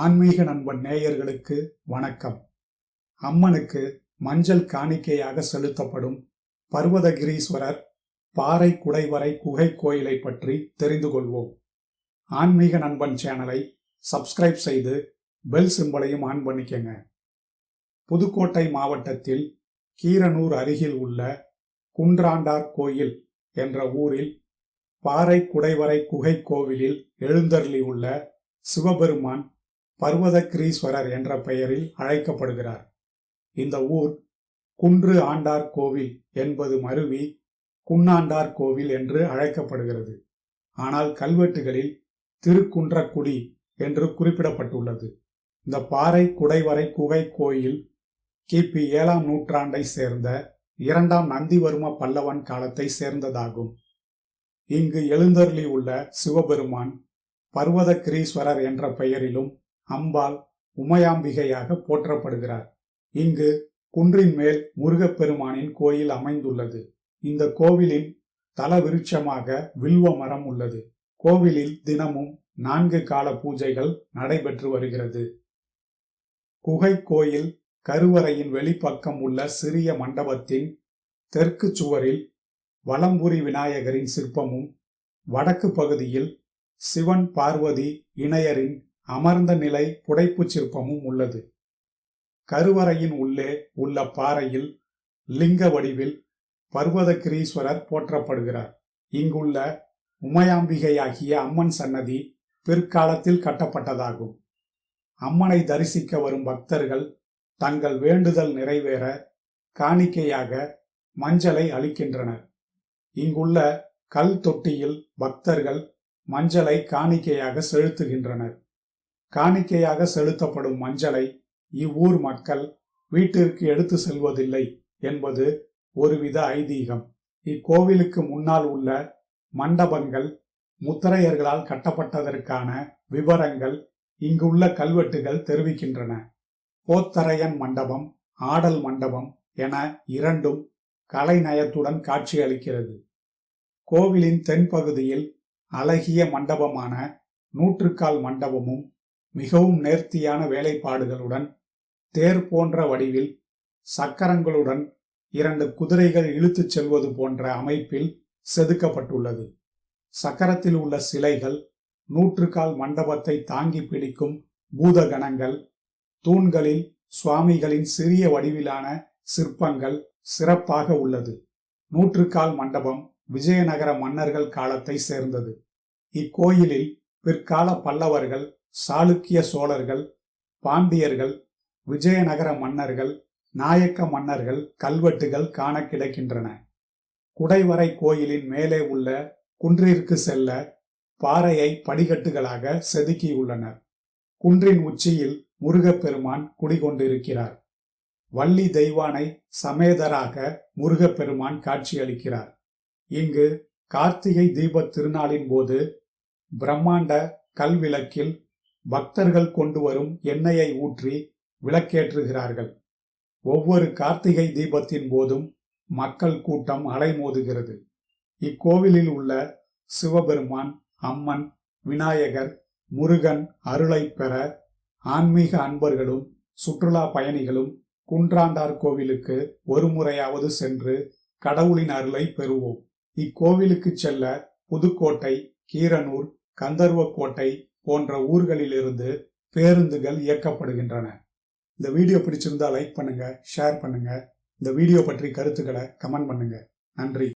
ஆன்மீக நண்பன் நேயர்களுக்கு வணக்கம். அம்மனுக்கு மஞ்சள் காணிக்கையாக செலுத்தப்படும் பர்வதகிரீஸ்வரர் பாறை குடைவரை குகை கோயிலை பற்றி தெரிந்து கொள்வோம். ஆன்மீக நண்பன் சேனலை சப்ஸ்கிரைப் செய்து பெல் சிம்பலையும் ஆன் பண்ணிக்கங்க. புதுக்கோட்டை மாவட்டத்தில் கீரனூர் அருகில் உள்ள குன்றாண்டார் கோயில் என்ற ஊரில் பாறை குடைவரை குகை கோவிலில் எழுந்தருளியுள்ள சிவபெருமான் பர்வதகிரீஸ்வரர் என்ற பெயரில் அழைக்கப்படுகிறார். இந்த ஊர் குன்று ஆண்டார் கோவில் என்பது மருவி குன்னாண்டார் கோவில் என்று அழைக்கப்படுகிறது. ஆனால் கல்வெட்டுகளில் திருக்குன்றக்குடி என்று குறிப்பிடப்பட்டுள்ளது. இந்த பாறை குடைவரை குகை கோயில் கிபி ஏழாம் நூற்றாண்டை சேர்ந்த இரண்டாம் நந்திவர்ம பல்லவன் காலத்தை சேர்ந்ததாகும். இங்கு எழுந்தருளி உள்ள சிவபெருமான் பர்வதகிரீஸ்வரர் என்ற பெயரிலும் அம்பாள் உமையாம்பிகையாக போற்றப்படுகிறார். இங்கு குன்றின் மேல் முருகப்பெருமானின் கோயில் அமைந்துள்ளது. இந்த கோவிலின் தல விருட்சமாக வில்வ மரம் உள்ளது. கோவிலில் தினமும் நான்கு கால பூஜைகள் நடைபெற்று வருகிறது. குகை கோயில் கருவறையின் வெளிப்பக்கம் உள்ள சிறிய மண்டபத்தின் தெற்கு சுவரில் வலம்புரி விநாயகரின் சிற்பமும் வடக்கு பகுதியில் சிவன் பார்வதி இணையரின் அமர்ந்த நிலை புடைப்புச் சிற்பமும் உள்ளது. கருவறையின் உள்ளே உள்ள பாறையில் லிங்க வடிவில் பர்வதகிரீஸ்வரர் போற்றப்படுகிறார். இங்குள்ள உமையாம்பிகையாகிய அம்மன் சன்னதி பிற்காலத்தில் கட்டப்பட்டதாகும். அம்மனை தரிசிக்க வரும் பக்தர்கள் தங்கள் வேண்டுதல் நிறைவேற காணிக்கையாக மஞ்சளை அளிக்கின்றனர். இங்குள்ள கல் தொட்டியில் பக்தர்கள் மஞ்சளை காணிக்கையாக செலுத்துகின்றனர். காணிக்கையாக செலுத்தப்படும் மஞ்சளை இவ்வூர் மக்கள் வீட்டிற்கு எடுத்து செல்வதில்லை என்பது ஒருவித ஐதீகம். இக்கோவிலுக்கு முன்னால் உள்ள மண்டபங்கள் முத்தரையர்களால் கட்டப்பட்டதற்கான விவரங்கள் இங்குள்ள கல்வெட்டுகள் தெரிவிக்கின்றன. போத்தரையன் மண்டபம் ஆடல் மண்டபம் என இரண்டும் கலைநயத்துடன் காட்சியளிக்கிறது. கோவிலின் தென்பகுதியில் அழகிய மண்டபமான நூற்றுக்கால் மண்டபமும் மிகவும் நேர்த்தியான வேலைப்பாடுகளுடன் தேர் போன்ற வடிவில் சக்கரங்களுடன் இரண்டு குதிரைகள் இழுத்துச் செல்வது போன்ற அமைப்பில் செதுக்கப்பட்டுள்ளது. சக்கரத்தில் உள்ள சிலைகள் நூற்றுக்கால் மண்டபத்தை தாங்கி பிடிக்கும் பூதகணங்கள் தூண்களில் சுவாமிகளின் சிறிய வடிவிலான சிற்பங்கள் சிறப்பாக உள்ளது. நூற்றுக்கால் மண்டபம் விஜயநகர மன்னர்கள் காலத்தை சேர்ந்தது. இக்கோயிலில் பிற்கால பல்லவர்கள் சாளுக்கிய சோழர்கள் பாண்டியர்கள் விஜயநகர மன்னர்கள் நாயக்க மன்னர்கள் கல்வெட்டுகள் காண கிடைக்கின்றன. குடைவரை கோயிலின் மேலே உள்ள குன்றிற்கு செல்ல பாறையை படிக்கட்டுகளாக செதுக்கியுள்ளனர். குன்றின் உச்சியில் முருகப்பெருமான் குடிகொண்டிருக்கிறார். வள்ளி தெய்வானை சமேதராக முருகப்பெருமான் காட்சியளிக்கிறார். இங்கு கார்த்திகை தீபத் திருநாளின் போது பிரம்மாண்ட கல்விளக்கில் பக்தர்கள் கொண்டு வரும் எண்ணெயை ஊற்றி விளக்கேற்றுகிறார்கள். ஒவ்வொரு கார்த்திகை தீபத்தின் போதும் மக்கள் கூட்டம் அலைமோதுகிறது. இக்கோவிலில் உள்ள சிவபெருமான் அம்மன் விநாயகர் முருகன் அருளை பெற ஆன்மீக அன்பர்களும் சுற்றுலா பயணிகளும் குன்றாண்டார் கோவிலுக்கு ஒரு முறையாவது சென்று கடவுளின் அருளை பெறுவோம். இக்கோவிலுக்கு செல்ல புதுக்கோட்டை கீரனூர் கந்தர்வக்கோட்டை போன்ற ஊர்களிலிருந்து பேருந்துகள் இயக்கப்படுகின்றன. இந்த வீடியோ பிடிச்சிருந்தா லைக் பண்ணுங்க ஷேர் பண்ணுங்க. இந்த வீடியோ பற்றி கருத்துக்களை கமெண்ட் பண்ணுங்க. நன்றி.